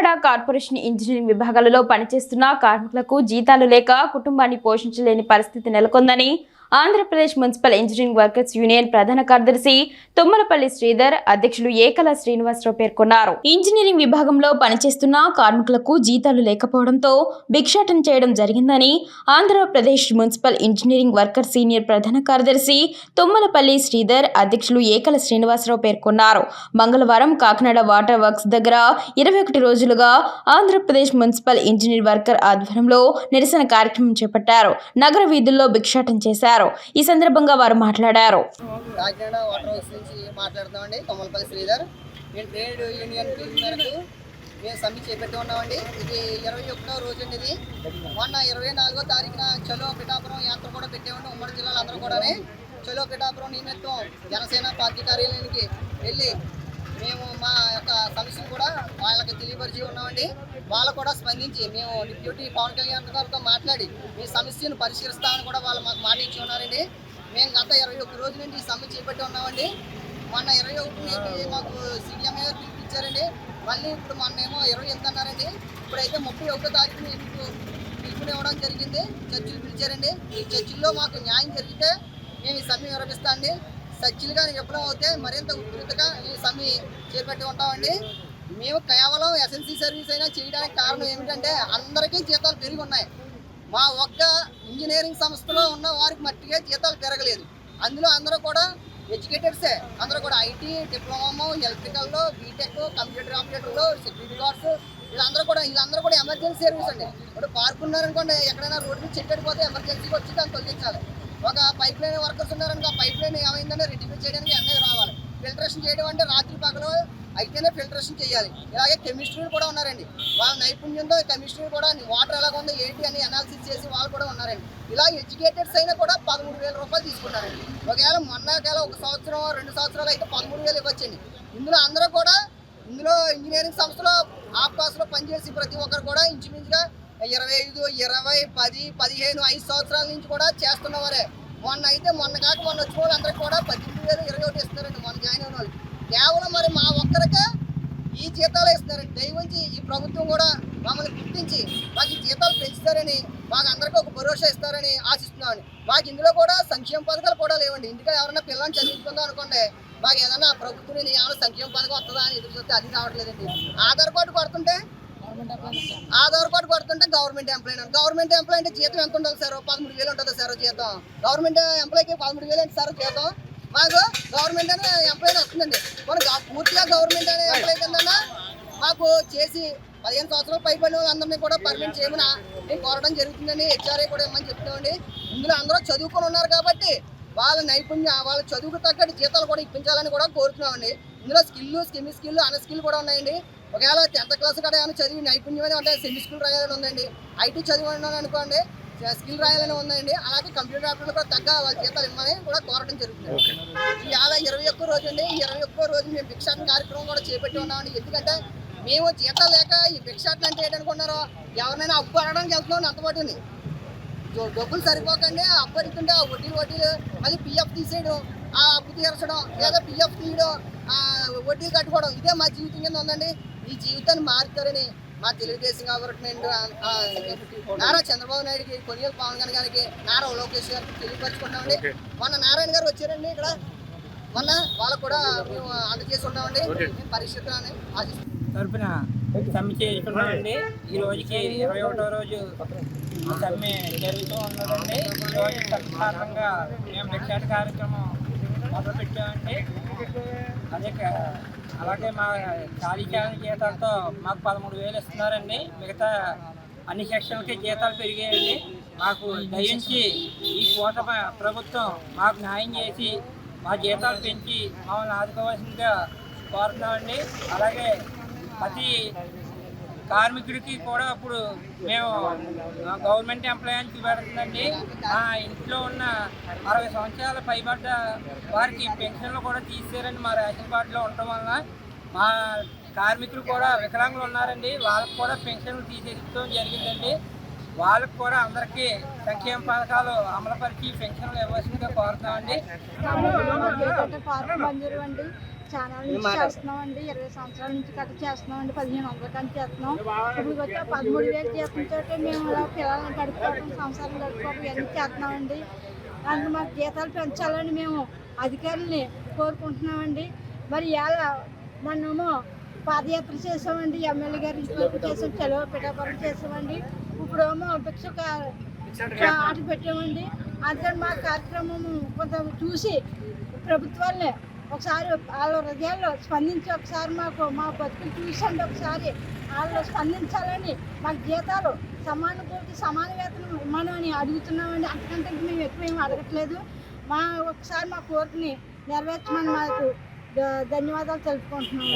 Kakinada corporation engineering విభాగాలలో పనిచేస్తున్న కార్మికులకు జీతాలు లేక కుటుంబాన్ని పోషించలేని పరిస్థితి నెలకొందని Andhra Pradesh municipal engineering workers union ప్రధాన కార్యదర్శి తుమ్మలపల్లి శ్రీధర్ అధ్యక్షులు ఏకల శ్రీనివాసరావు పేర్కొన్నారు. ఇంజనీరింగ్ విభాగంలో పనిచేస్తున్న కార్మికులకు జీతాలు లేకపోవడంతో భిక్షాటన చేయడం జరిగిందని Andhra Pradesh municipal engineering worker senior ప్రధాన కార్యదర్శి తుమ్మలపల్లి శ్రీధర్ అధ్యక్షులు ఏకల శ్రీనివాసరావు పేర్కొన్నారు. మంగళవారం కాకినాడ వాటర్ వర్క్స్ దగ్గర ఇరవై ఒకటి రోజులుగా ఆంధ్రప్రదేశ్ మున్సిపల్ ఇంజనీర్ వర్కర్ ఆధ్వర్యంలో నిరసన కార్యక్రమం చేపట్టారు. నగర వీధుల్లో భిక్షాటం చేశారు. ఈ సందర్భంగా వారు మాట్లాడారు. కాకినాడ వాటర్ వర్క్స్ నుంచి కొమ్మలపల్లి శ్రీధర్. ట్రేడ్ యూనియన్ పిలుపు మేరకు మేము సమ్మె చేపెడుతూ ఉన్నామండి. ఇది ఇరవై ఒకటో రోజు అండి ఇది మొన్న ఇరవై నాలుగో తారీఖున చలో పిఠాపురం యాత్ర కూడా పెట్టేవాడు ఉమ్మడి జిల్లాలో అందరూ కూడా చలో పిఠాపురం నిమిత్తం జనసేన పార్టీ కార్యాలయానికి వెళ్ళి మేము మా యొక్క సమస్యను కూడా వాళ్ళకి తెలియపరిచి ఉన్నామండి. వాళ్ళు కూడా స్పందించి మేము డిప్యూటీ పవన్ కళ్యాణ్ గారితో మాట్లాడి మీ సమస్యను పరిష్కరిస్తామని కూడా వాళ్ళు మాకు మాట ఇచ్చి ఉన్నారండి. మేము గత ఇరవై ఒక్క రోజు నుండి ఈ సమ్మె చేపట్టి ఉన్నామండి. మొన్న ఇరవై ఒకటి మాకు సీఎం గారు పిలిపించారండి. మళ్ళీ ఇప్పుడు మొన్న ఏమో ఇరవై ఎనిమిది అన్నారండి. ఇప్పుడైతే ముప్పై ఒకటో తారీఖున మీకు పిలుపుని ఇవ్వడం జరిగింది. చర్చిలు పిలిచారండి. ఈ చర్చిల్లో మాకు న్యాయం జరిగితే మేము ఈ సమ్మె విరపిస్తామండి చర్చిలు కానీ విఫలం అవుతే మరింత ఉధృతగా ఈ సమ్మె చేపట్టి ఉంటామండి. మేము కేవలం ఎస్ఎన్సీ సర్వీస్ అయినా చేయడానికి కారణం ఏమిటంటే అందరికీ జీతాలు పెరిగి ఉన్నాయి మా ఒక్క ఇంజనీరింగ్ సంస్థలో ఉన్న వారికి మట్టిగా జీతాలు పెరగలేదు. అందులో అందరూ కూడా ఎడ్యుకేటెడ్సే అందరూ కూడా ఐటీ డిప్లొమా ఎలక్ట్రికల్లో బీటెక్ కంప్యూటర్ ఆపరేటర్లు సెక్యూరిటీ గార్డ్స్ వీళ్ళందరూ కూడా వీళ్ళందరూ కూడా ఎమర్జెన్సీ సర్వీస్ అండి. ఇప్పుడు పార్క్ ఉన్నారనుకోండి ఎక్కడైనా రోడ్డు మీద చెట్టడిపోతే ఎమర్జెన్సీకి వచ్చి దాన్ని తొలగించాలి. ఒక పైప్ లైన్ వర్కర్స్ ఉన్నారనుకో ఆ పైప్ లైన్ ఏమైందంటే రెడ్డిఫై చేయడానికి అన్నీ రావాలి. ఫిల్టరేషన్ చేయడం అంటే రాత్రి పగలు అయితేనే ఫిల్టరేషన్ చేయాలి. ఇలాగే కెమిస్ట్రీలు కూడా ఉన్నారండి. వాళ్ళ నైపుణ్యంతో కెమిస్ట్రీ కూడా వాటర్ ఎలాగ ఉందో ఏంటి అని అనాలిసిస్ చేసి వాళ్ళు కూడా ఉన్నారండి. ఇలా ఎడ్యుకేటెడ్స్ అయినా కూడా పదమూడు వేల రూపాయలు తీసుకున్నారండి. ఒకవేళ మొన్న ఒకవేళ ఒక సంవత్సరం రెండు సంవత్సరాలు అయితే పదమూడు వేలు ఇవ్వచ్చండి. ఇందులో అందరూ కూడా ఇందులో ఇంజనీరింగ్ సంస్థలో ఆఫ్కాస్లో పనిచేసి ప్రతి ఒక్కరు కూడా ఇంచుమించుగా ఇరవై ఐదు ఇరవై పది పదిహేను ఐదు సంవత్సరాల నుంచి కూడా చేస్తున్నవారే. మొన్న అయితే మొన్న కాక మొన్న వచ్చిన వాళ్ళు అందరికి కూడా పద్దెనిమిది వేలు ఇరవై ఒకటి ఇస్తారండి మొన్న జాయిన్ అయిన వాళ్ళు. కేవలం మరి మా ఒక్కరికే ఈ జీతాలు ఇస్తారండి దయవుంచి ఈ ప్రభుత్వం కూడా మమ్మల్ని గుర్తించి మాకు ఈ జీతాలు పెంచుతారని మాకు అందరికీ ఒక భరోసా ఇస్తారని ఆశిస్తున్నామండి. మాకు ఇందులో కూడా సంక్షేమ పథకాలు కూడా లేవండి. ఇందుకే ఎవరైనా పిల్లల్ని చదివించుకుందాం అనుకోండి మాకు ఏదైనా ప్రభుత్వం ఏమైనా సంక్షేమ పథకం వస్తుందా అని ఎదురు చూస్తే అది రావట్లేదండి. ఆధార్ కార్డు కొడుతుంటే ఆధార్ కార్డు పడుతుంటే గవర్నమెంట్ ఎంప్లాయీ గవర్నమెంట్ ఎంప్లాయీ అంటే జీతం ఎంత ఉండాలి సార్? పదమూడు వేలు ఉంటుంది సార్ జీతం? గవర్నమెంట్ ఎంప్లాయీకి పదమూడు వేలు అంటే సార్ జీతం? మాకు గవర్నమెంట్ అనే ఎంప్లాయీ వస్తుందండి. మనం పూర్తిగా గవర్నమెంట్ అనే ఎంప్లాయీ కింద మాకు చేసి పదిహేను సంవత్సరాలు పైబడిన వాళ్ళందరినీ కూడా పర్మిట్ చేయమని నేను కోరడం జరుగుతుందని హెచ్ఆర్ఏ కూడా ఇమ్మని చెప్తామండి ఇందులో అందరూ చదువుకొని ఉన్నారు కాబట్టి వాళ్ళ నైపుణ్యం వాళ్ళ చదువుకు తగ్గట్టు జీతాలు కూడా ఇప్పించాలని కూడా కోరుతున్నామండి. ఇందులో స్కిల్ స్కిమ్ స్కిల్ అనే స్కిల్ కూడా ఉన్నాయండి. ఒకవేళ టెన్త్ క్లాస్ కూడా ఏమైనా చదివి నైపుణ్యం అనేది ఉంటే సెమీ స్కిల్ రాయాలని ఉందండి. ఐటీ చదివి అనుకోండి స్కిల్ రాయాలని ఉందండి. అలాగే కంప్యూటర్ ఆపరేటర్ కూడా తగ్గ వాళ్ళ జీతాలు ఇమ్మని కూడా కోరడం జరుగుతుంది. ఇవాళ ఇరవై ఒక్క రోజు అండి ఈ ఇరవై ఒక్క రోజు మేము భిక్షాటన కార్యక్రమం కూడా చేపట్టి ఉన్నామండి. ఎందుకంటే మేము జీతాలు లేక ఈ భిక్షాటన అంటే ఏంటనుకున్నారో ఎవరినైనా అప్పు అడగడానికి వెళ్తున్నాం అంతపాటుని డబ్బు- డబ్బులు సరిపోకండి అప్పు అడుగుతుంటే ఆ వడ్డీలు వడ్డీలు మళ్ళీ పిఎఫ్ తీసేయడం ఆ అప్పు తీర్చడం లేదా పిఎఫ్ తీయడం వడ్డీ కట్టుకోవడం ఇదే మా జీవితం కింద ఉందండి. ఈ జీవితాన్ని మారుతారని మా తెలుగుదేశం గవర్నమెంట్ ఆ, నారా చంద్రబాబు నాయుడుకి కొనియల్ పవన్ కళ్యాణ్ గారికి నారా లోకేష్ గారికి తెలియపరుచుకున్నామండి మొన్న నారాయణ గారు వచ్చారండి ఇక్కడ. మొన్న వాళ్ళకు కూడా మేము అందజేసి ఉన్నామండి మేము పరిస్థితులని తరపున సమ్మె చేసుకున్నామండి ఈ రోజుకి ఇరవై ఒకటో రోజు సమ్మె జరుగుతూ ఉన్నదండి. ఈ రోజు మేము భిక్షాట కార్యక్రమం మొదలు పెట్టామండి అదే అలాగే మా ఖాళీ జీతాలతో మాకు పదమూడు వేలు ఇస్తున్నారండి. మిగతా అన్ని సెక్షన్లకి జీతాలు పెరిగాయండి. మాకు దయించి ఈ కోట ప్రభుత్వం మాకు న్యాయం చేసి మా జీతాలు పెంచి మమ్మల్ని ఆదుకోవాల్సిందిగా కోరుతున్నామండి. అలాగే ప్రతి కార్మికుడికి కూడా ఇప్పుడు మేము గవర్నమెంట్ ఎంప్లాయీకి చూపెడుతుందండి. మా ఇంట్లో ఉన్న అరవై సంవత్సరాల పైబడ్డ వారికి పెన్షన్లు కూడా తీసేరండి మా రేషన్ కార్డులో ఉండటం వలన మా కార్మికులు కూడా వికలాంగులు ఉన్నారండి. వాళ్ళకు కూడా పెన్షన్లు తీసేయడం జరిగిందండి. వాళ్ళకు కూడా అందరికీ సంక్షేమ పథకాలు అమలుపరిచి పెన్షన్లు ఇవ్వాల్సిందిగా కోరుతామండి అండి ఏం నుంచి మాట్లాడతారు? చేస్తున్నామండి. ఇరవై సంవత్సరాల నుంచి కట్ట చేస్తున్నామండి. పదిహేను వందల కంటే చేస్తున్నాం. ఇప్పుడు వచ్చి పదమూడు వేలు జీతంతో మేము పిల్లల్ని గడుపుకోవడం సంసారం గడుపుకోవడం ఇవన్నీ చేస్తున్నామండి. అందుకు మాకు జీతాలు పెంచాలని మేము అధికారుల్ని కోరుకుంటున్నామండి. మరి ఇవాళ మొన్నేమో పాదయాత్ర చేసామండి ఎమ్మెల్యే గారి ఇంటి వరకు చేసాం చెలవ పిఠాపురం చేసామండి ఇప్పుడేమో భిక్షక ఆట పెట్టామండి. అందుకని మా కార్యక్రమం కొంత చూసి ప్రభుత్వాన్ని ఒకసారి వాళ్ళ హృదయాల్లో స్పందించి ఒకసారి మాకు మా బతుకులు చూసండి ఒకసారి. వాళ్ళు స్పందించాలని మాకు జీతాలు సమాన పూర్తి సమాన వేతనం ఇవ్వమని అడుగుతున్నామండి. అంతకంటే మేము ఎక్కువ ఏమి అడగట్లేదు. మా ఒకసారి మా కోరికని నెరవేర్చమని మాకు ధన్యవాదాలు తెలుపుకుంటున్నాం